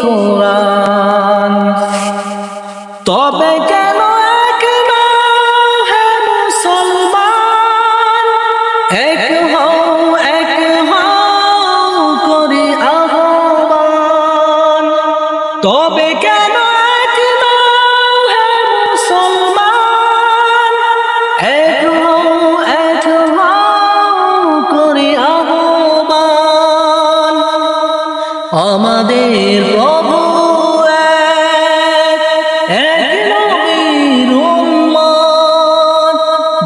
শিবানী আমাদের প্রভু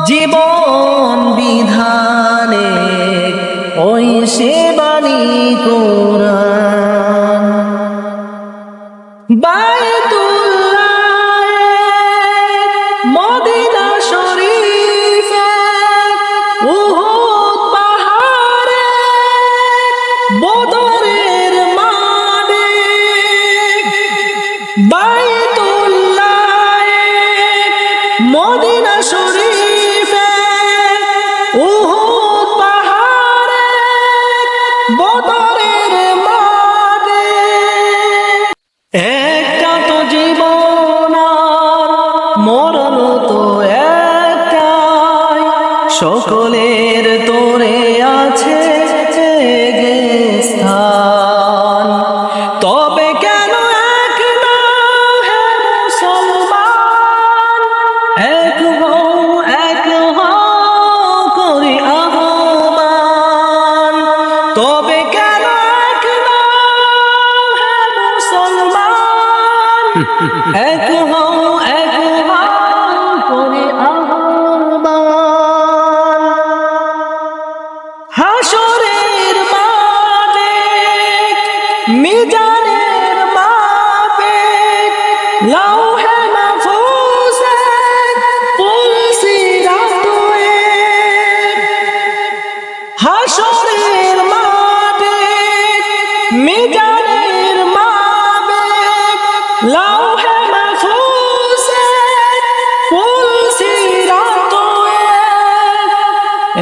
জীবন বিধানে ওই সেবানি কোরআন মদিনা শরীফে উহুদ পাহাড়ে বদরের মাঠে। একটা তো জীবন মরণ তো একটাই। সকলের তোরে আছে গে স্থান এক হও এক করে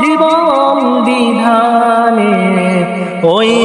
জীবন বিধানে ওই